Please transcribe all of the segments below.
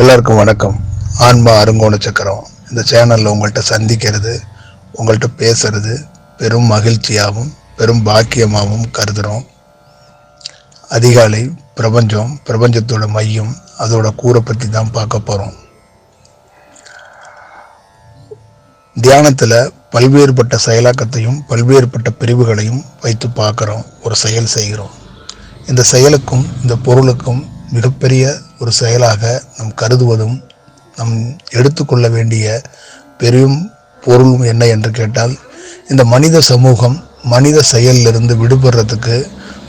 எல்லாருக்கும் வணக்கம். ஆன்மா அருங்கோண சக்கரம். இந்த சேனலில் உங்கள்கிட்ட சந்திக்கிறது உங்கள்கிட்ட பேசுறது பெரும் மகிழ்ச்சியாகவும் பெரும் பாக்கியமாகவும் கருதுகிறோம் அதிகாலை பிரபஞ்சம் பிரபஞ்சத்தோட மையம் அதோட கூரை பற்றி தான் பார்க்க போகிறோம் தியானத்தில் பல்வேறுபட்ட செயலாக்கத்தையும் பல்வேறுபட்ட பிரிவுகளையும் வைத்து பார்க்குறோம் ஒரு செயல் செய்கிறோம். இந்த செயலுக்கும் இந்த பொருளுக்கும் மிகப்பெரிய ஒரு செயலாக நம் கருதுவதும் நம் எடுத்துக்கொள்ள வேண்டிய பெரும் பொருளும் என்ன என்று கேட்டால் இந்த மனித சமூகம் மனித செயலிலிருந்து விடுபடுறதுக்கு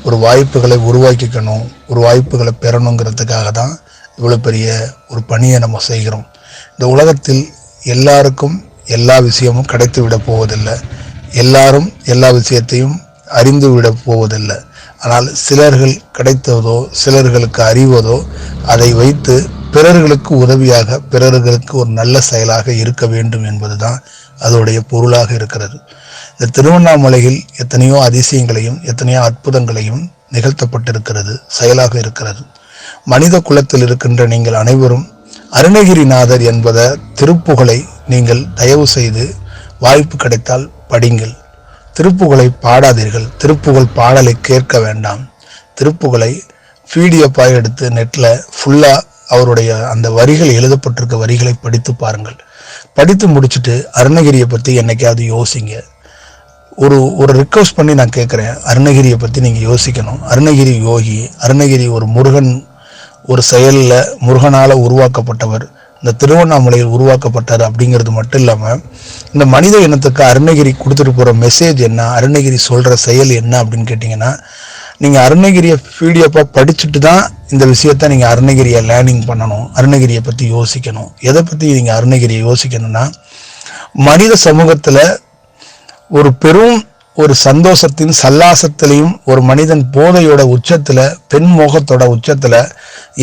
ஒரு வாய்ப்புகளை உருவாக்கிக்கணும் ஒரு வாய்ப்புகளை பெறணுங்கிறதுக்காக தான் இவ்வளோ பெரிய ஒரு பணியை நம்ம செய்கிறோம். இந்த உலகத்தில் எல்லாருக்கும் எல்லா விஷயமும் கிடைத்து விட போவதில்லை. எல்லாரும் எல்லா விஷயத்தையும் அறிந்து விட போவதில்லை. ஆனால் சிலர்கள் கிடைத்ததோ சிலர்களுக்கு அறிவதோ அதை வைத்து பிறர்களுக்கு உதவியாக பிறர்களுக்கு ஒரு நல்ல செயலாக இருக்க வேண்டும் என்பதுதான் அதோடைய பொருளாக இருக்கிறது. இந்த திருவண்ணாமலையில் எத்தனையோ அதிசயங்களையும் எத்தனையோ அற்புதங்களையும் நிகழ்த்தப்பட்டிருக்கிறது செயலாக இருக்கிறது. மனித குலத்தில் இருக்கின்ற நீங்கள் அனைவரும் அருணகிரிநாதர் என்பத திருப்புகழை நீங்கள் தயவு செய்து வாய்ப்பு கிடைத்தால் படிங்கள். திருப்புகளை பாடாதீர்கள். திருப்புகழ் பாடலை கேட்க வேண்டாம். திருப்புகளை பிடிஎஃபாக எடுத்து நெட்டில் ஃபுல்லாக அவருடைய அந்த வரிகள் எழுதப்பட்டிருக்க வரிகளை படித்து பாருங்கள். படித்து முடிச்சுட்டு அருணகிரியை பற்றி என்னைக்காவது யோசிங்க. ஒரு ஒரு ரிக்வஸ்ட் பண்ணி நான் கேட்குறேன். அருணகிரியை பற்றி நீங்கள் யோசிக்கணும். அருணகிரி யோகி அருணகிரி ஒரு முருகன் ஒரு செயலில் முருகனால் உருவாக்கப்பட்டவர். இந்த திருவண்ணாமலையில் உருவாக்கப்பட்டார் அப்படிங்கிறது மட்டும் இல்லாமல் இந்த மனித இனத்துக்கு அருணகிரி கொடுத்துட்டு போகிற மெசேஜ் என்ன அருணகிரி சொல்கிற செயல் என்ன அப்படின்னு கேட்டிங்கன்னா நீங்கள் அருணகிரியை பிடிஎஃபாக படிச்சுட்டு தான் இந்த விஷயத்த நீங்கள் அருணகிரியை லேர்னிங் பண்ணணும் அருணகிரியை பற்றி யோசிக்கணும். எதை பற்றி நீங்கள் அருணகிரியை யோசிக்கணும்னா மனித சமூகத்தில் ஒரு பெரும் ஒரு சந்தோஷத்தின் சல்லாசத்திலையும் ஒரு மனிதன் போதையோட உச்சத்தில் பெண் மோகத்தோட உச்சத்தில்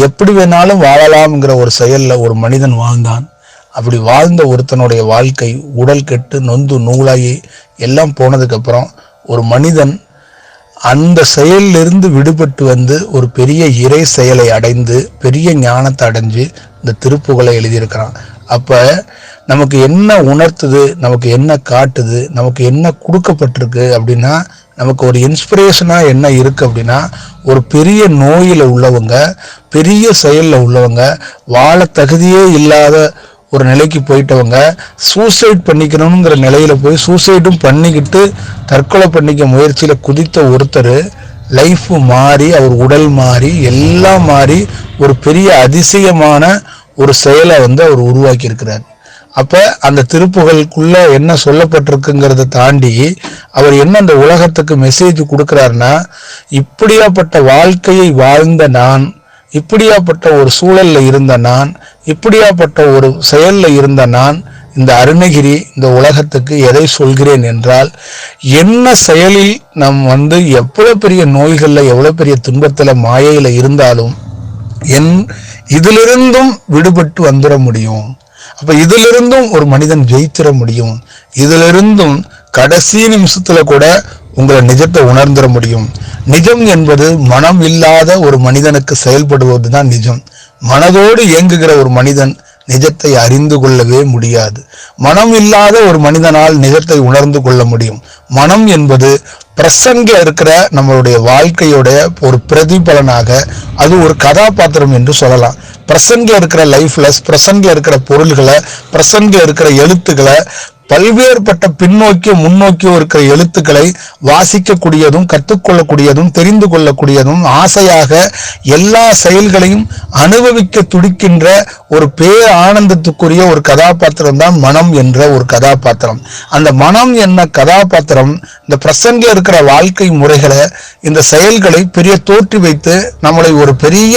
எப்படி வேணாலும் வாழலாம்ங்கிற ஒரு செயலில் ஒரு மனிதன் வாழ்ந்தான். அப்படி வாழ்ந்த ஒருத்தனுடைய வாழ்க்கை உடல் கெட்டு நொந்து நூலாகி எல்லாம் போனதுக்கப்புறம் ஒரு மனிதன் அந்த செயலிலிருந்து விடுபட்டு வந்து ஒரு பெரிய இறை செயலை அடைந்து பெரிய ஞானத்தை அடைஞ்சு இந்த திருப்புகளை எழுதியிருக்கிறான். அப்போ நமக்கு என்ன உணர்த்துது நமக்கு என்ன காட்டுது நமக்கு என்ன கொடுக்கப்பட்டிருக்கு அப்படின்னா நமக்கு ஒரு இன்ஸ்பிரேஷனாக என்ன இருக்கு அப்படின்னா ஒரு பெரிய நோயில் உள்ளவங்க பெரிய செயலில் உள்ளவங்க வாழ தகுதியே இல்லாத ஒரு நிலைக்கு போயிட்டவங்க சூசைட் பண்ணிக்கணுங்கிற நிலையில போய் சூசைடும் பண்ணிக்கிட்டு தற்கொலை பண்ணிக்க முயற்சியில் குதித்த ஒருத்தர் லைஃப் மாறி அவர் உடல் மாறி எல்லாம் மாறி ஒரு பெரிய அதிசயமான ஒரு செயலை வந்து அவர் உருவாக்கியிருக்கிறார். அப்போ அந்த திருப்புகளுக்குள்ள என்ன சொல்லப்பட்டிருக்குங்கிறத தாண்டி அவர் என்ன அந்த உலகத்துக்கு மெசேஜ் கொடுக்குறாருன்னா இப்படியாப்பட்ட வாழ்க்கையை வாழ்ந்த நான் இப்படியாப்பட்ட ஒரு சூழல்ல இருந்த நான் இப்படியாப்பட்ட ஒரு செயல்ல இருந்த நான் இந்த அருணகிரி இந்த உலகத்துக்கு எதை சொல்கிறேன் என்றால் என்ன செயலில் நம் வந்து எவ்வளோ பெரிய நோய்களில் எவ்வளோ பெரிய துன்பத்தில் மாயையில் இருந்தாலும் என் இதிலிருந்தும் விடுபட்டு வந்துட முடியும். அப்போ இதிலிருந்தும் ஒரு மனிதன் ஜெயிச்சிட முடியும். இதிலிருந்தும் கடைசி நிமிஷத்துல கூட உங்களை நிஜத்தை உணர்ந்துட முடியும். நிஜம் என்பது மனம் இல்லாத ஒரு மனிதனுக்கு செயல்படுவது தான் நிஜம். மனதோடு இயங்குகிற ஒரு மனிதன் நிஜத்தை அறிந்து கொள்ளவே முடியாது. மனம் இல்லாத ஒரு மனிதனால் நிஜத்தை உணர்ந்து கொள்ள முடியும். மனம் என்பது பிரசங்க இருக்கிற நம்மளுடைய வாழ்க்கையோட ஒரு பிரதிபலனாக அது ஒரு கதாபாத்திரம் என்று சொல்லலாம். பிரசங்க இருக்கிற லைஃப்ல பிரசங்க இருக்கிற பொருள்களை பிரசங்க இருக்கிற எழுத்துக்களை பல்வேறுபட்ட பின்னோக்கி முன்னோக்கி இருக்கிற எழுத்துக்களை வாசிக்கக்கூடியதும் கற்றுக்கொள்ளக்கூடியதும் தெரிந்து கொள்ளக்கூடியதும் ஆசையாக எல்லா செயல்களையும் அனுபவிக்க துடிக்கின்ற ஒரு பேர் ஆனந்தத்துக்குரிய ஒரு கதாபாத்திரம் தான் மனம் என்ற ஒரு கதாபாத்திரம். அந்த மனம் என்ன கதாபாத்திரம்? இந்த பிரசங்க இருக்கிற வாழ்க்கை முறைகளை இந்த செயல்களை பெரிய தோற்றி வைத்து நம்மளை ஒரு பெரிய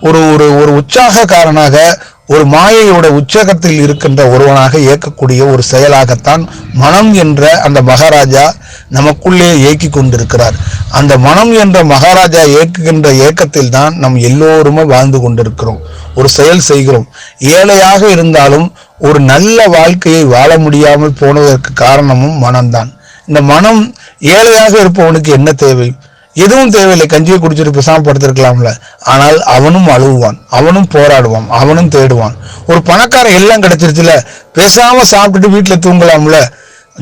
ஒரு ஒரு ஒரு உற்சாகக்காரனாக ஒரு மாயையோட உச்சகத்தில் இருக்கின்ற ஒருவனாக இயக்கக்கூடிய ஒரு செயலாகத்தான் மனம் என்ற அந்த மகாராஜா நமக்குள்ளே இயக்கி கொண்டிருக்கிறார். அந்த மனம் என்ற மகாராஜா இயக்குகின்ற இயக்கத்தில் தான் நம் எல்லோருமே வாழ்ந்து கொண்டிருக்கிறோம். ஒரு செயல் செய்கிறோம். ஏழையாக இருந்தாலும் ஒரு நல்ல வாழ்க்கையை வாழ முடியாமல் போனதற்கு காரணமும் மனம்தான். இந்த மனம் ஏழையாக இருப்பவனுக்கு என்ன தேவை? எதுவும் தேவையில்லை. கஞ்சியை குடிச்சிட்டு பிசாம படுத்திருக்கலாம்ல. ஆனால் அவனும் அழுவான் அவனும் போராடுவான். அவனும் தேடுவான். ஒரு பணக்காரன் எல்லாம் கிடைச்சிருச்சுல. பேசாம சாப்பிட்டுட்டு வீட்டில் தூங்கலாம்ல.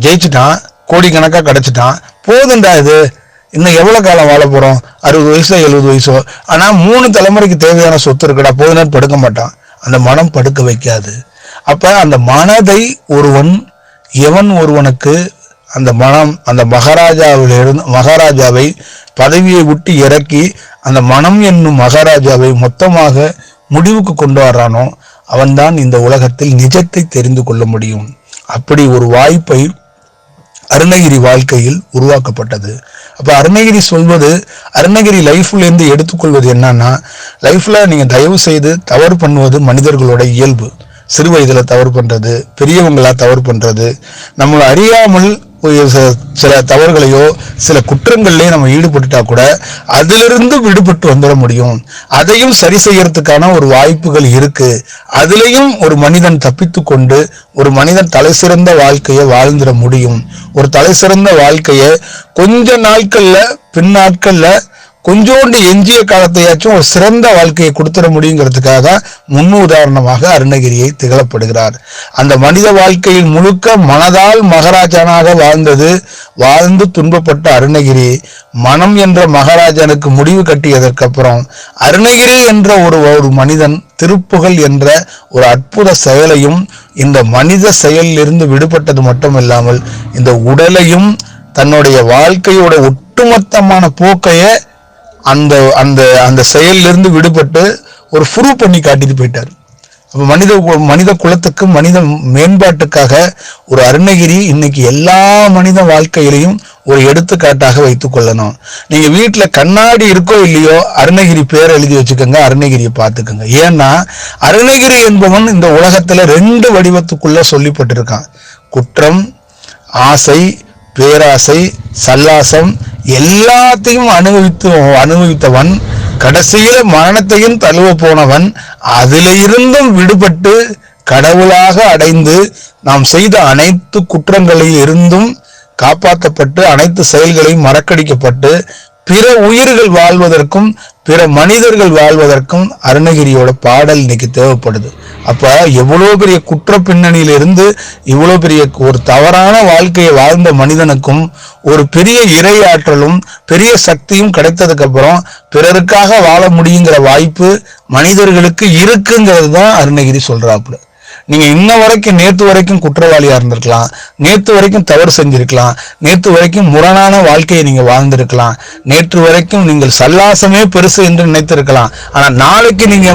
ஜெயிச்சுட்டான். கோடிக்கணக்காக கிடைச்சிட்டான். போதுண்டா இது. இன்னும் எவ்வளோ காலம் வாழ போகிறோம் அறுபது வயசோ எழுபது வயசோ? ஆனால் மூணு தலைமுறைக்கு தேவையான சொத்து இருக்குடா. போதுன்னு படுக்க மாட்டான். அந்த மனம் படுக்க வைக்காது. அப்போ அந்த மனதை ஒருவன் எவன் ஒருவனுக்கு அந்த மனம் அந்த மகாராஜாவிலிருந்து மகாராஜாவை பதவியை விட்டு இறக்கி அந்த மனம் என்னும் மகாராஜாவை மொத்தமாக முடிவுக்கு கொண்டு வர்றானோ அவன்தான் இந்த உலகத்தில் நிஜத்தை தெரிந்து கொள்ள முடியும். அப்படி ஒரு வாய்ப்பை அருணகிரி வாழ்க்கையில் உருவாக்கப்பட்டது. அப்ப அருணகிரி சொல்வது அருணகிரி லைஃப்ல இருந்து எடுத்துக்கொள்வது என்னன்னா லைஃப்ல நீங்க தயவு செய்து தவறு பண்ணுவது மனிதர்களோட இயல்பு. சிறு வயதுல தவறு பண்றது பெரியவங்களா தவறு பண்றது நம்மளை அறியாமல் சில தவறுகளையோ சில குற்றங்கள்லையும் நம்ம ஈடுபட்டுட்டா கூட அதிலிருந்து விடுபட்டு வந்துட முடியும். அதையும் சரி செய்யறதுக்கான ஒரு வாய்ப்புகள் இருக்கு. அதுலேயும் ஒரு மனிதன் தப்பித்து கொண்டு ஒரு மனிதன் தலை சிறந்த வாழ்க்கையை வாழ்ந்துட முடியும். ஒரு தலை சிறந்த வாழ்க்கையை கொஞ்ச நாட்கள்ல பின் கொஞ்சோண்டு எஞ்சிய காலத்தையாச்சும் ஒரு சிறந்த வாழ்க்கையை கொடுத்துட முடியுங்கிறதுக்காக தான் முன் உதாரணமாக அருணகிரியை திகழப்படுகிறார். அந்த மனித வாழ்க்கையில் முழுக்க மனதால் மகாராஜனாக வாழ்ந்தது வாழ்ந்து துன்பப்பட்ட அருணகிரி மனம் என்ற மகாராஜனுக்கு முடிவு கட்டியதற்கு அப்புறம் அருணகிரி என்ற ஒரு ஒரு மனிதன் திருப்புகழ் என்ற ஒரு அற்புத செயலையும் இந்த மனித செயலிலிருந்து விடுபட்டது மட்டுமில்லாமல் இந்த உடலையும் தன்னுடைய வாழ்க்கையோட ஒட்டுமொத்தமான போக்கையை அந்த அந்த அந்த செயலிலிருந்து விடுபட்டு ஒரு ப்ரூவ் பண்ணி காட்டிட்டு போயிட்டார். அப்போ மனித கு- மனித குலத்துக்கு மனித மேம்பாட்டுக்காக ஒரு அருணகிரி இன்னைக்கு எல்லா மனித வாழ்க்கையிலையும் ஒரு எடுத்துக்காட்டாக வைத்து கொள்ளணும். நீங்க வீட்டில் கண்ணாடி இருக்கோ இல்லையோ அருணகிரி பேர் எழுதி வச்சுக்கோங்க அருணகிரியை பார்த்துக்கோங்க. ஏன்னா அருணகிரி என்பவன் இந்த உலகத்துல ரெண்டு வடிவத்துக்குள்ள சொல்லிப்பட்டிருக்கான். குற்றம் ஆசை பேராசை சல்லாசம் எல்லாத்தையும் அனுபவித்து அனுபவித்தவன் கடைசியில மரணத்தையும் தழுவ போனவன் அதில இருந்தும் விடுபட்டு கடவுளாக அடைந்து நாம் செய்த அனைத்து குற்றங்களில் இருந்தும் காப்பாற்றப்பட்டு அனைத்து செயல்களையும் மறக்கடிக்கப்பட்டு பிற உயிர்கள் வாழ்வதற்கும் பிற மனிதர்கள் வாழ்வதற்கும் அருணகிரியோட பாடல் இன்னைக்கு தேவைப்படுது. அப்ப எவ்வளோ பெரிய குற்ற பின்னணியில இருந்து இவ்வளோ பெரிய ஒரு தவறான வாழ்க்கையை வாழ்ந்த மனிதனுக்கும் ஒரு பெரிய இறையாற்றலும் பெரிய சக்தியும் கிடைத்ததுக்கு அப்புறம் பிறருக்காக வாழ முடியுங்கிற வாய்ப்பு மனிதர்களுக்கு இருக்குங்கிறது தான் அருணகிரி சொல்றாப்புல. நீங்க இன்ன வரைக்கும் நேத்து வரைக்கும் குற்றவாளியா இருந்திருக்கலாம். நேத்து வரைக்கும் தவறு செஞ்சிருக்கலாம். நேத்து வரைக்கும் முரணான வாழ்க்கையை நீங்க வாழ்ந்திருக்கலாம். நேற்று வரைக்கும் நீங்கள் சல்லாசமே பெருசு என்று நினைத்திருக்கலாம். ஆனா நாளைக்கு நீங்க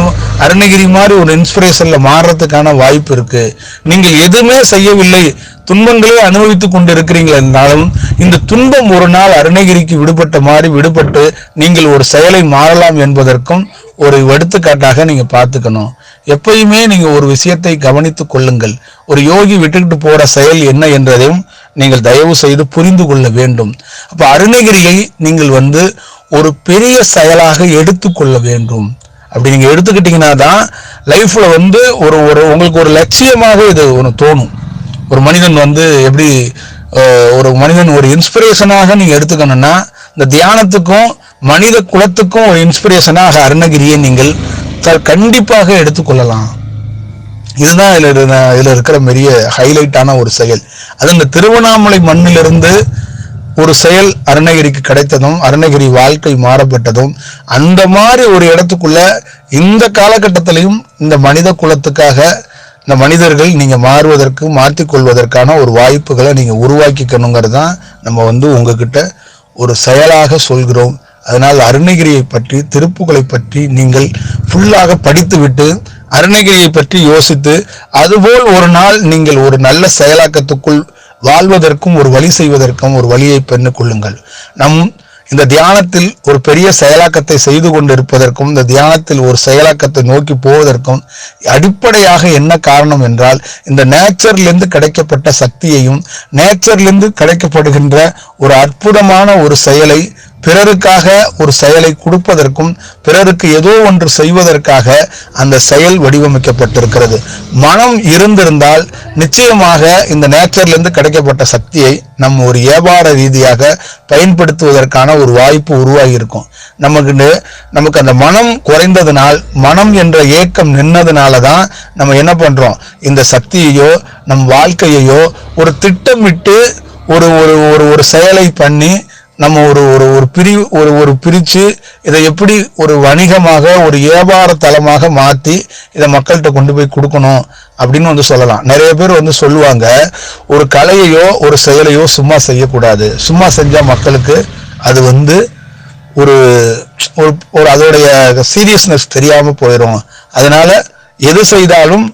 அருணகிரி மாதிரி ஒரு இன்ஸ்பிரேஷன்ல மாறுறதுக்கான வாய்ப்பு இருக்கு. நீங்கள் எதுவுமே செய்யவில்லை. துன்பங்களே அனுபவித்துக் கொண்டு இருக்கிறீங்களா என்றாலும் இந்த துன்பம் ஒரு நாள் அருணகிரிக்கு விடுபட்ட மாதிரி விடுபட்டு நீங்கள் ஒரு செயலை மாறலாம் என்பதற்கும் ஒரு எடுத்துக்காட்டாக நீங்க பார்த்துக்கணும். எப்பயுமே நீங்கள் ஒரு விஷயத்தை கவனித்துக் கொள்ளுங்கள். ஒரு யோகி விட்டுக்கிட்டு போற செயல் என்ன என்றதையும் நீங்கள் தயவு செய்து புரிந்து கொள்ள வேண்டும். அப்போ அருணகிரியை நீங்கள் வந்து ஒரு பெரிய செயலாக எடுத்துக்கொள்ள வேண்டும். அப்படி நீங்க எடுத்துக்கிட்டீங்கன்னா தான் லைஃப்ல வந்து ஒரு ஒரு உங்களுக்கு ஒரு லட்சியமாக இது ஒன்று தோணும். ஒரு மனிதன் வந்து எப்படி ஒரு மனிதன் ஒரு இன்ஸ்பிரேஷனாக நீங்க எடுத்துக்கணும்னா இந்த தியானத்துக்கும் மனித குலத்துக்கும் ஒரு இன்ஸ்பிரேஷனாக அருணகிரியை நீங்கள் க- கண்டிப்பாக எடுத்துக்கொள்ளலாம். இதுதான் இதுல இதில் இதுல இருக்கிற பெரிய ஹைலைட்டான ஒரு செயல். அது இந்த திருவண்ணாமலை மண்ணிலிருந்து ஒரு செயல் அருணகிரிக்கு கிடைத்ததும் அருணகிரி வாழ்க்கை மாறப்பட்டதும் அந்த மாதிரி ஒரு இடத்துக்குள்ள இந்த காலகட்டத்திலையும் இந்த மனித குலத்துக்காக இந்த மனிதர்கள் நீங்கள் மாறுவதற்கு மாற்றிக்கொள்வதற்கான ஒரு வாய்ப்புகளை நீங்கள் உருவாக்கிக்கணுங்கிறது தான் நம்ம வந்து உங்ககிட்ட ஒரு செயலாக சொல்கிறோம். அதனால் அருணகிரியை பற்றி திருப்புகளை பற்றி நீங்கள் ஃபுல்லாக படித்துவிட்டு அருணகிரியை பற்றி யோசித்து அதுபோல் ஒரு நாள் நீங்கள் ஒரு நல்ல செயலாக்கத்துக்குள் வாழ்வதற்கும் ஒரு வழி செய்வதற்கும் ஒரு வழியை பெண்ணு கொள்ளுங்கள். நம் இந்த தியானத்தில் ஒரு பெரிய செயலாக்கத்தை செய்து கொண்டிருப்பதற்கும் இந்த தியானத்தில் ஒரு செயலாக்கத்தை நோக்கி போவதற்கும் அடிப்படையாக என்ன காரணம் என்றால் இந்த நேச்சர்லேருந்து கிடைக்கப்பட்ட சக்தியையும் நேச்சர்லேருந்து கிடைக்கப்படுகின்ற ஒரு அற்புதமான ஒரு செயலை பிறருக்காக ஒரு செயலை கொடுப்பதற்கும் பிறருக்கு ஏதோ ஒன்று செய்வதற்காக அந்த செயல் வடிவமைக்கப்பட்டிருக்கிறது. மனம் இருந்திருந்தால் நிச்சயமாக இந்த நேச்சர்லேருந்து கிடைக்கப்பட்ட சக்தியை நம்ம ஒரு வியாபார ரீதியாக பயன்படுத்துவதற்கான ஒரு வாய்ப்பு உருவாகி இருக்கும் நமக்கு நமக்கு அந்த மனம் குறைந்ததுனால் மனம் என்ற ஏக்கம் நின்னதுனால தான் நம்ம என்ன பண்ணுறோம் இந்த சக்தியையோ நம் வாழ்க்கையையோ ஒரு திட்டமிட்டு ஒரு ஒரு ஒரு ஒரு செயலை பண்ணி நம்ம ஒரு ஒரு ஒரு பிரிவு ஒரு ஒரு பிரித்து இதை எப்படி ஒரு வணிகமாக ஒரு வியாபார தளமாக மாற்றி இதை மக்கள்கிட்ட கொண்டு போய் கொடுக்கணும் அப்படின்னு வந்து சொல்லலாம். நிறைய பேர் வந்து சொல்லுவாங்க ஒரு கலையையோ ஒரு செயலையோ சும்மா செய்யக்கூடாது. சும்மா செஞ்சால் மக்களுக்கு அது வந்து ஒரு ஒரு ஒரு அதோடைய சீரியஸ்னஸ் தெரியாமல் போயிடும் அதனால் எது செய்தாலும்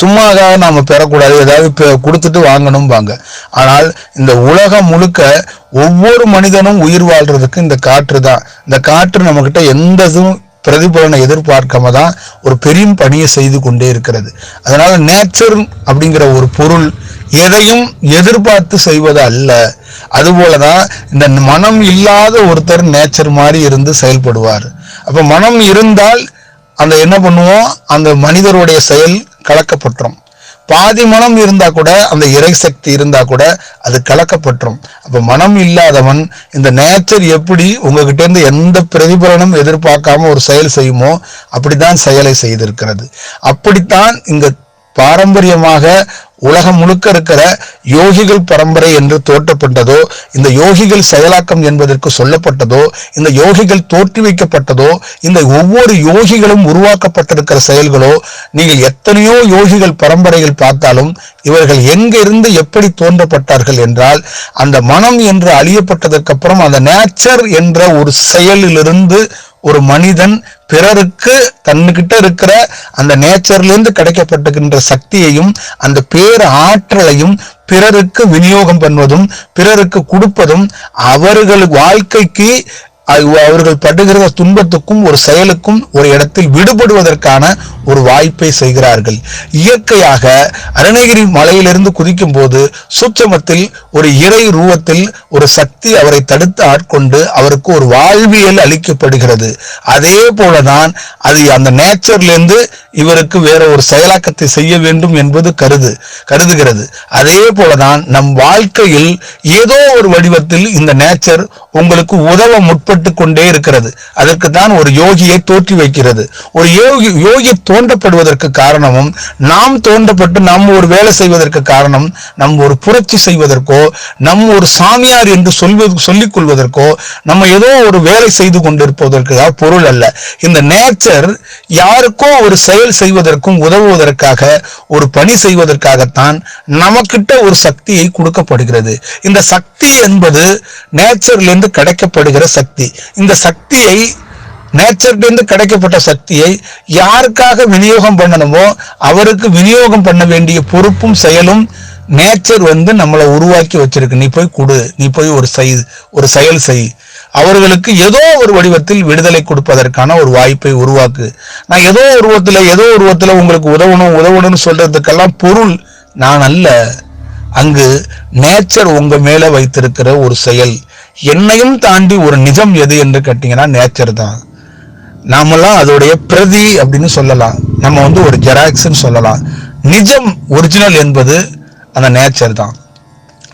சும்மாக நாம் பெறக்கூடாது. ஏதாவது கொடுத்துட்டு வாங்கணும்பாங்க. ஆனால் இந்த உலகம் முழுக்க ஒவ்வொரு மனிதனும் உயிர் வாழ்றதுக்கு இந்த காற்று தான். இந்த காற்று நம்மகிட்ட எந்த இதுவும் பிரதிபலனை எதிர்பார்க்காம தான் ஒரு பெரிய பணியை செய்து கொண்டே இருக்கிறது. அதனால நேச்சர் அப்படிங்கிற ஒரு பொருள் எதையும் எதிர்பார்த்து செய்வது அல்ல. அதுபோலதான் இந்த மனம் இல்லாத ஒருத்தர் நேச்சர் மாதிரி இருந்து செயல்படுவார். அப்ப மனம் இருந்தால் அந்த என்ன பண்ணுவோம்? அந்த மனிதருடைய செயல் கலக்கப்பட்டுரும் பாதி மனம் இருந்தா கூட அந்த இறை சக்தி இருந்தா கூட அது கலக்கப்பட்டுரும். அப்ப மனம் இல்லாதவன் இந்த நேச்சர் எப்படி உங்ககிட்ட இருந்து எந்த பிரதிபலனும் எதிர்பார்க்காம ஒரு செயல் செய்யுமோ அப்படித்தான் செயலை செய்திருக்கிறது. அப்படித்தான் இந்த பாரம்பரியமாக உலகம் முழுக்க இருக்கிற யோகிகள் பரம்பரை என்று தோற்றப்பட்டதோ இந்த யோகிகள் செயலாக்கம் என்பதற்கு சொல்லப்பட்டதோ இந்த யோகிகள் தோற்றி வைக்கப்பட்டதோ இந்த ஒவ்வொரு யோகிகளும் உருவாக்கப்பட்டிருக்கிற செயல்களோ நீங்கள் எத்தனையோ யோகிகள் பரம்பரைகள் பார்த்தாலும் இவர்கள் எங்கிருந்து எப்படி தோன்றப்பட்டார்கள் என்றால் அந்த மனம் என்று அழியப்பட்டதற்கு அப்புறம் அந்த நேச்சர் என்ற ஒரு செயலிலிருந்து ஒரு மனிதன் பிறருக்கு தன்னுகிட்ட இருக்கிற அந்த நேச்சர்லேருந்து கிடைக்கப்பட்டுக்கின்ற சக்தியையும் அந்த பேர் ஆற்றலையும் பிறருக்கு விநியோகம் பண்ணுவதும் பிறருக்கு கொடுப்பதும் அவர்கள் வாழ்க்கைக்கு அவர்கள் படுகிற துன்பத்துக்கும் ஒரு செயலுக்கும் ஒரு இடத்தில் விடுபடுவதற்கான ஒரு வாய்ப்பை செய்கிறார்கள். இயற்கையாக அருணகிரி மலையிலிருந்து குதிக்கும் போது சூட்சமத்தில் ஒரு இறை ரூபத்தில் ஒரு சக்தி அவரை தடுத்து ஆட்கொண்டு அவருக்கு ஒரு வாழ்வியல் அளிக்கப்படுகிறது. அதே போலதான் அது அந்த நேச்சர்ல இருந்து இவருக்கு வேற ஒரு செயலாக்கத்தை செய்ய வேண்டும் என்பது கருது கருதுகிறது. அதே போலதான் நம் வாழ்க்கையில் ஏதோ ஒரு வடிவத்தில் இந்த நேச்சர் உங்களுக்கு உதவ முற்பட்டு கொண்டே இருக்கிறது. அதற்கு தான் ஒரு யோகியை தோற்றி வைக்கிறது. ஒரு யோகி யோகி தோன்றப்படுவதற்கு காரணமும் நாம் தோன்றப்பட்டு நாம் ஒரு வேலை செய்வதற்கு காரணம் நம் ஒரு புரட்சி செய்வதற்கோ நம் ஒரு சாமியார் என்று சொல்வது சொல்லிக் கொள்வதற்கோ நம்ம ஏதோ ஒரு வேலை செய்து கொண்டிருப்பதற்கு பொருள் அல்ல. இந்த நேச்சர் யாருக்கோ ஒரு செயல் செய்வதற்கும் உதவுவதற்காக ஒரு பணி செய்வதற்காகத்தான் நமக்கிட்ட ஒரு சக்தியை கொடுக்கப்படுகிறது. இந்த சக்தி என்பது நேச்சர்லேருந்து கிடைக்கப்படுகிற சக்தி. இந்த சக்தியை நேச்சர்லேருந்து கிடைக்கப்பட்ட சக்தியை யாருக்காக விநியோகம் பண்ணணுமோ அவருக்கு விநியோகம் பண்ண வேண்டிய பொறுப்பும் செயலும் நேச்சர் வந்து நம்மளை உருவாக்கி வச்சிருக்கு. நீ போய் கொடு. நீ போய் ஒரு செய் ஒரு செயல் செய். அவர்களுக்கு ஏதோ ஒரு வடிவத்தில் விடுதலை கொடுப்பதற்கான ஒரு வாய்ப்பை உருவாக்கு. நான் ஏதோ உருவத்தில் ஏதோ உருவத்தில் உங்களுக்கு உதவணும் உதவணும்னு சொல்றதுக்கெல்லாம் பொருள் நான் அல்ல. அங்கு நேச்சர் உங்க மேல வைத்திருக்கிற ஒரு செயல். என்னையும் தாண்டி ஒரு நிஜம் எது என்று கேட்டீங்கன்னா நேச்சர் தான். நாமெல்லாம் அதோடைய பிரதி அப்படின்னு சொல்லலாம். நம்ம வந்து ஒரு ஜெராக்ஸ்ன்னு சொல்லலாம். நிஜம் ஒரிஜினல் என்பது அந்த நேச்சர் தான்.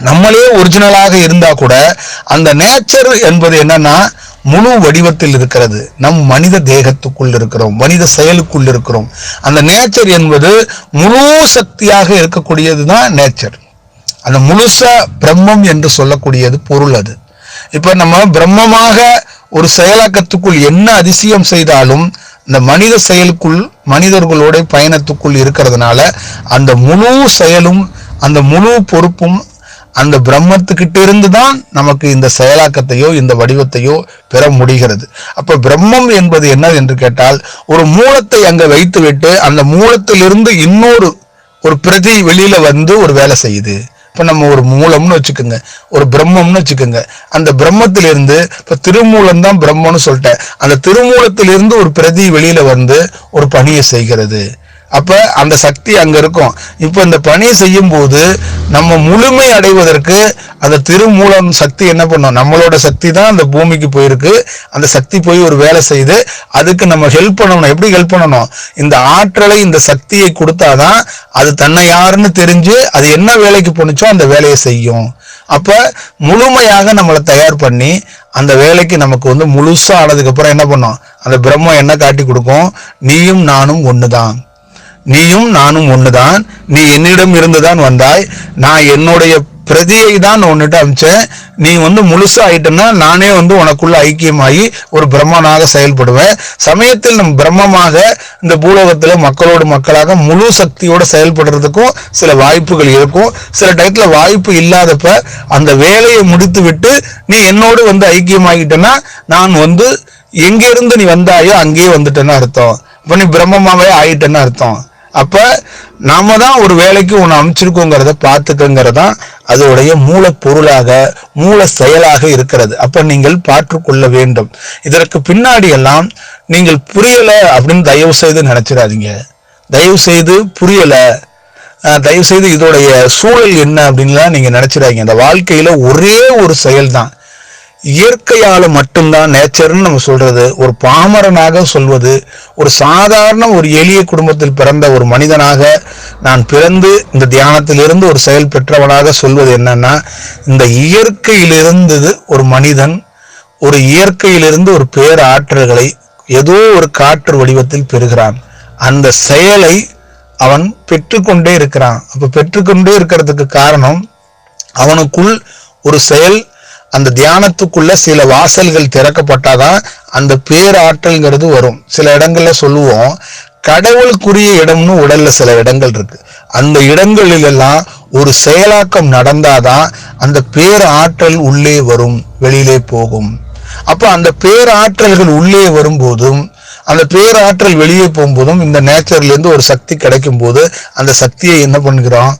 நம்மளே ஒரிஜினலாக இருந்தா கூட அந்த நேச்சர் என்பது என்னன்னா முழு வடிவத்தில் இருக்கிறது. நம் மனித தேகத்துக்குள் இருக்கிறோம் மனித செயலுக்குள் இருக்கிறோம். அந்த நேச்சர் என்பது முழு சக்தியாக இருக்கக்கூடியது தான் நேச்சர் அந்த முழுசா பிரம்மம் என்று சொல்லக்கூடியது பொருள் அது. இப்ப நம்ம பிரம்மமாக ஒரு செயலாக்கத்துக்குள் என்ன அதிசயம் செய்தாலும் இந்த மனித செயலுக்குள் மனிதர்களோட பயணத்துக்குள் இருக்கிறதுனால அந்த முழு செயலும் அந்த முழு பொறுப்பும் அந்த பிரம்மத்துக்கிட்ட இருந்து தான் நமக்கு இந்த செயலாக்கத்தையோ இந்த வடிவத்தையோ பெற முடிகிறது. அப்ப பிரம்மம் என்பது என்ன என்று கேட்டால் ஒரு மூலத்தை அங்க வைத்துவிட்டு அந்த மூலத்திலிருந்து இன்னொரு ஒரு பிரதி வெளியில வந்து ஒரு வேலை செய்யுது. இப்ப நம்ம ஒரு மூலம்னு வச்சுக்கோங்க ஒரு பிரம்மம்னு வச்சுக்கோங்க. அந்த பிரம்மத்திலிருந்து இப்ப திருமூலம் தான் பிரம்மம்னு சொல்லிட்டேன். அந்த திருமூலத்திலிருந்து ஒரு பிரதி வெளியில வந்து ஒரு பணியை செய்கிறது. அப்போ அந்த சக்தி அங்கே இருக்கும். இப்போ இந்த பணியை செய்யும் போது நம்ம முழுமை அடைவதற்கு அந்த திருமூலம் சக்தி என்ன பண்ணும்? நம்மளோட சக்தி தான் அந்த பூமிக்கு போயிருக்கு. அந்த சக்தி போய் ஒரு வேலை செய்து அதுக்கு நம்ம ஹெல்ப் பண்ணணும். எப்படி ஹெல்ப் பண்ணணும்? இந்த ஆற்றலை இந்த சக்தியை கொடுத்தாதான் அது தன்னை யாருன்னு தெரிஞ்சு அது என்ன வேலைக்கு போணுச்சோ அந்த வேலையை செய்யும். அப்போ முழுமையாக நம்மளை தயார் பண்ணி அந்த வேலைக்கு நமக்கு வந்து முழுசாக ஆனதுக்கப்புறம் என்ன பண்ணும்? அந்த பிரம்மம் என்ன காட்டி கொடுக்கும்? நீயும் நானும் ஒன்று தான் நீயும் நானும் ஒண்ணுதான். நீ என்னிடம் இருந்துதான் வந்தாய். நான் என்னுடைய பிரதியை தான் உன்னிட்ட அமிச்சேன். நீ வந்து முழுசா ஆயிட்டன்னா நானே வந்து உனக்குள்ள ஐக்கியமாகி ஒரு பிரம்மனாக செயல்படுவேன். சமயத்தில் நம் பிரம்மமாக இந்த பூலோகத்துல மக்களோடு மக்களாக முழு சக்தியோட செயல்படுறதுக்கும் சில வாய்ப்புகள் இருக்கும். சில டயத்துல வாய்ப்பு இல்லாதப்ப அந்த வேலையை முடித்து விட்டு நீ என்னோடு வந்து ஐக்கியமாகிட்டேன்னா நான் வந்து எங்கேருந்து நீ வந்தாயோ அங்கேயே வந்துட்டேன்னு அர்த்தம். அப்ப நீ பிரம்மமாவே ஆயிட்டேன்னு அர்த்தம். அப்போ நாம தான் ஒரு வேலைக்கு ஒன்று அமைச்சிருக்கோங்கிறத பார்த்துக்கங்கிறதான் அதோடைய மூல பொருளாக மூல செயலாக இருக்கிறது. அப்போ நீங்கள் பாற்றுக்கொள்ள வேண்டும். இதற்கு பின்னாடி எல்லாம் நீங்கள் புரியலை அப்படின்னு தயவு செய்து நினச்சிடாதீங்க. தயவு செய்து புரியலை. தயவு செய்து இதோடைய சூழல் என்ன அப்படின்லாம் நீங்கள் நினச்சிடாதீங்க. இந்த வாழ்க்கையில் ஒரே ஒரு செயல் தான் இயற்கையால் மட்டும்தான் நேச்சர்னு நம்ம சொல்றது ஒரு பாமரனாக சொல்வது ஒரு சாதாரண ஒரு எளிய குடும்பத்தில் பிறந்த ஒரு மனிதனாக நான் பிறந்து இந்த தியானத்திலிருந்து ஒரு செயல் பெற்றவனாக சொல்வது என்னன்னா இந்த இயற்கையிலிருந்து ஒரு மனிதன் ஒரு இயற்கையிலிருந்து ஒரு பேராற்றல்களை ஏதோ ஒரு காற்று வடிவத்தில் பெறுகிறான். அந்த செயலை அவன் பெற்றுக்கொண்டே இருக்கிறான். அப்போ பெற்றுக்கொண்டே இருக்கிறதுக்கு காரணம் அவனுக்குள் ஒரு செயல் அந்த தியானத்துக்குள்ள சில வாசல்கள் திறக்கப்பட்டாதான் அந்த பேராற்றல்ங்கிறது வரும். சில இடங்கள்ல சொல்லுவோம் கடவுளுக்குரிய இடம்னு உடல்ல சில இடங்கள் இருக்கு. அந்த இடங்களில் எல்லாம் ஒரு செயலாக்கம் நடந்தாதான் அந்த பேராற்றல் உள்ளே வரும் வெளியிலே போகும். அப்ப அந்த பேராற்றல்கள் உள்ளே வரும்போதும் அந்த பேராற்றல் வெளியே போகும்போதும் இந்த நேச்சர்ல இருந்து ஒரு சக்தி கிடைக்கும் போது அந்த சக்தியை என்ன பண்ணுகிறோம்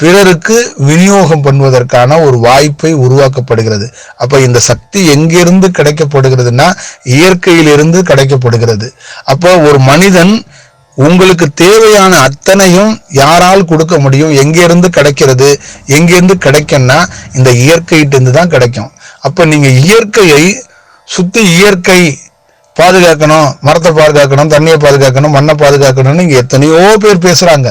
பிறருக்கு விநியோகம் பண்ணுவதற்கான ஒரு வாய்ப்பை உருவாக்கப்படுகிறது. அப்ப இந்த சக்தி எங்கிருந்து கிடைக்கப்படுகிறதுனா இயற்கையிலிருந்து கிடைக்கப்படுகிறது. அப்போ ஒரு மனிதன் உங்களுக்கு தேவையான அத்தனையும் யாரால் கொடுக்க முடியும் எங்கிருந்து கிடைக்கிறது எங்கிருந்து கிடைக்கும்னா இந்த இயற்கையிட்டிருந்து தான் கிடைக்கும். அப்ப நீங்க இயற்கையை சுத்தி இயற்கை பாதுகாக்கணும் மரத்தை பாதுகாக்கணும் தண்ணியை பாதுகாக்கணும் மண்ணை பாதுகாக்கணும்னு இங்க எத்தனையோ பேர் பேசுறாங்க.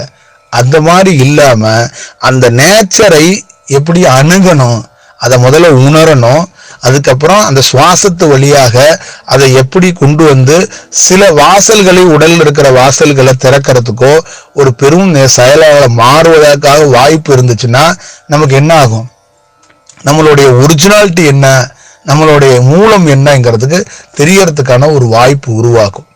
அந்த மாதிரி இல்லாமல் அந்த நேச்சரை எப்படி அணுகணும் அதை முதல்ல உணரணும் அதுக்கப்புறம் அந்த சுவாசத்து வழியாக அதை எப்படி கொண்டு வந்து சில வாசல்களை உடலில் இருக்கிற வாசல்களை திறக்கிறதுக்கோ ஒரு பெரும் செயலாளர் செயலாக மாறுவதற்காக வாய்ப்பு இருந்துச்சுன்னா நமக்கு என்ன ஆகும்? நம்மளுடைய ஒரிஜினாலிட்டி என்ன? நம்மளுடைய மூலம் என்னங்கிறதுக்கு தெரியறதுக்கான ஒரு வாய்ப்பு உருவாக்கும்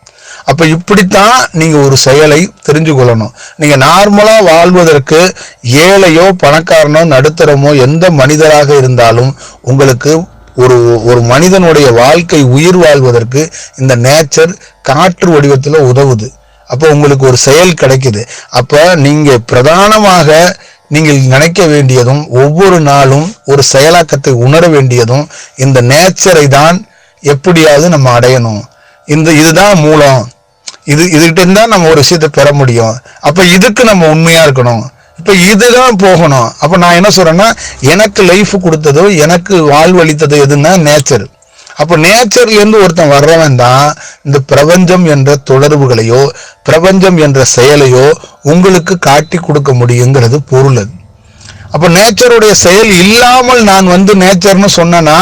அப்போ இப்படித்தான் நீங்கள் ஒரு செயலை தெரிஞ்சு கொள்ளணும். நீங்கள் நார்மலாக வாழ்வதற்கு ஏழையோ பணக்காரனோ நடுத்தரமோ எந்த மனிதராக இருந்தாலும் உங்களுக்கு ஒரு ஒரு மனிதனுடைய வாழ்க்கை உயிர் வாழ்வதற்கு இந்த நேச்சர் காற்று வடிவத்தில் உதவுது. அப்போ உங்களுக்கு ஒரு செயல் கிடைக்குது. அப்போ நீங்கள் பிரதானமாக நீங்கள் நினைக்க வேண்டியதும் ஒவ்வொரு நாளும் ஒரு செயலாக்கத்தை உணர வேண்டியதும் இந்த நேச்சரை தான் எப்படியாவது நம்ம அடையணும். இந்த இதுதான் மூலம். இது இதுகிட்ட தான் நம்ம ஒரு விஷயத்தை பெற முடியும். அப்போ இதுக்கு நம்ம உண்மையாக இருக்கணும். இப்போ இதுதான் போகணும். அப்போ நான் என்ன சொல்கிறேன்னா எனக்கு லைஃப் கொடுத்ததோ எனக்கு வாழ்வழித்ததோ எதுன்னா நேச்சர் அப்போ நேச்சர்லேருந்து ஒருத்தன் வர்றவன் தான் இந்த பிரபஞ்சம் என்ற தொடர்புகளையோ பிரபஞ்சம் என்ற செயலையோ உங்களுக்கு காட்டி கொடுக்க முடியுங்கிறது பொருள் அது. அப்ப நேச்சருடைய செயல் இல்லாமல் நான் வந்து நேச்சர்னு சொன்னேன்னா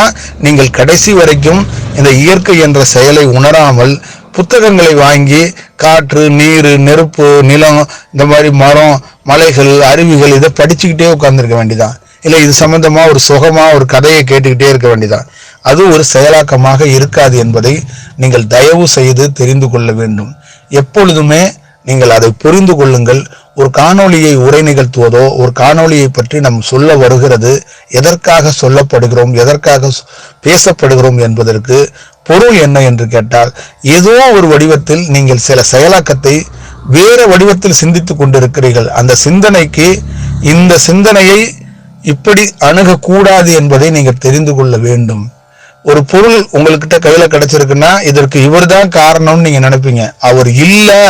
நீங்கள் கடைசி வரைக்கும் இந்த இயற்கை என்ற செயலை உணராமல் புத்தகங்களை வாங்கி காற்று நீர் நெருப்பு நிலம் இந்த மாதிரி மரம் மலைகள் அருவிகள் இதை படிச்சுக்கிட்டே உட்கார்ந்துருக்க வேண்டிதான் இல்லை இது சம்பந்தமா ஒரு சுகமா ஒரு கதையை கேட்டுக்கிட்டே இருக்க வேண்டிதான் அது ஒரு செயலாக்கமாக இருக்காது என்பதை நீங்கள் தயவு செய்து தெரிந்து கொள்ள வேண்டும். எப்பொழுதுமே நீங்கள் அதை புரிந்து கொள்ளுங்கள். ஒரு காணொளியை உரை நிகழ்த்துவதோ ஒரு காணொளியை பற்றி நாம் சொல்ல வருகிறது எதற்காக சொல்லப்படுகிறோம் எதற்காக பேசப்படுகிறோம் என்பதற்கு பொருள் என்ன என்று கேட்டால் ஏதோ ஒரு வடிவத்தில் நீங்கள் சில செயலாக்கத்தை வேறு வடிவத்தில் சிந்தித்து கொண்டிருக்கிறீர்கள். அந்த சிந்தனைக்கு இந்த சிந்தனையை இப்படி அணுகக்கூடாது என்பதை நீங்கள் தெரிந்து கொள்ள வேண்டும். ஒரு பொருள் உங்கள்கிட்ட கையில் கிடைச்சிருக்குன்னா இதற்கு இவர் தான் காரணம்னு நீங்கள் நினைப்பீங்க. அவர் இல்லை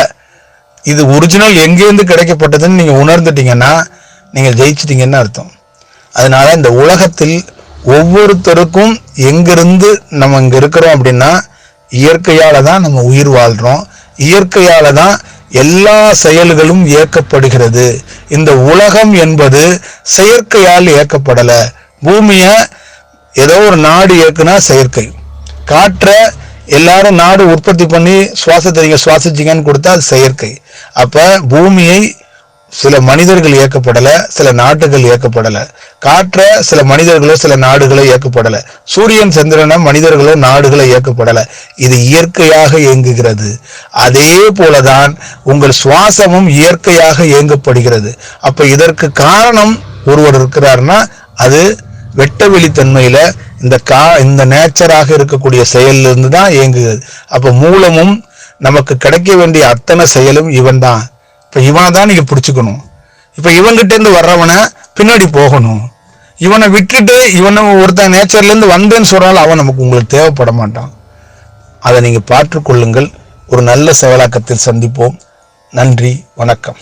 இது ஒரிஜினல் எங்கேருந்து கிடைக்கப்பட்டதுன்னு நீங்கள் உணர்ந்துட்டீங்கன்னா நீங்கள் ஜெயிச்சிட்டீங்கன்னு அர்த்தம். அதனால் இந்த உலகத்தில் ஒவ்வொருத்தருக்கும் எங்கிருந்து நம்ம இங்கே இருக்கிறோம் அப்படின்னா இயற்கையால் தான் நம்ம உயிர் வாழ்கிறோம் இயற்கையால் தான் எல்லா செயல்களும் இயக்கப்படுகிறது. இந்த உலகம் என்பது செயற்கையால் இயக்கப்படலை. பூமியை ஏதோ ஒரு நாடு இயக்குனா செயற்கை. காற்றை எல்லாரும் நாடு உற்பத்தி பண்ணி சுவாசத்தை சுவாசிச்சிங்கன்னு சுவாசிச்சீங்கன்னு கொடுத்தா அது செயற்கை. அப்போ பூமியை சில மனிதர்கள் இயக்கப்படலை சில நாட்டுகள் இயக்கப்படலை காற்ற சில மனிதர்களோ சில நாடுகளோ இயக்கப்படலை சூரியன் சந்திரனை மனிதர்களோ நாடுகளோ இயக்கப்படலை இது இயற்கையாக இயங்குகிறது. அதே போலதான் உங்கள் சுவாசமும் இயற்கையாக இயங்கப்படுகிறது. அப்போ இதற்கு காரணம் ஒருவர் இருக்கிறாருன்னா அது வெட்ட வெளித்தன்மையில இந்த கா இந்த நேச்சராக இருக்கக்கூடிய செயல்ல இருந்து தான் இயங்குகிறது. அப்ப மூலமும் நமக்கு கிடைக்க வேண்டிய அத்தனை செயலும் இவன் தான் இப்ப இவனை தான் நீங்க பிடிச்சுக்கணும். இப்ப இவன்கிட்ட இருந்து வர்றவனை பின்னாடி போகணும். இவனை விட்டுட்டு இவனை ஒருத்தன் நேச்சர்ல இருந்து வந்தேன்னு சொல்றாலும் அவன் நமக்கு உங்களுக்கு தேவைப்பட மாட்டான். அதை நீங்க பார்த்துக்கொள்ளுங்கள். ஒரு நல்ல செயலாக்கத்தில் சந்திப்போம். நன்றி வணக்கம்.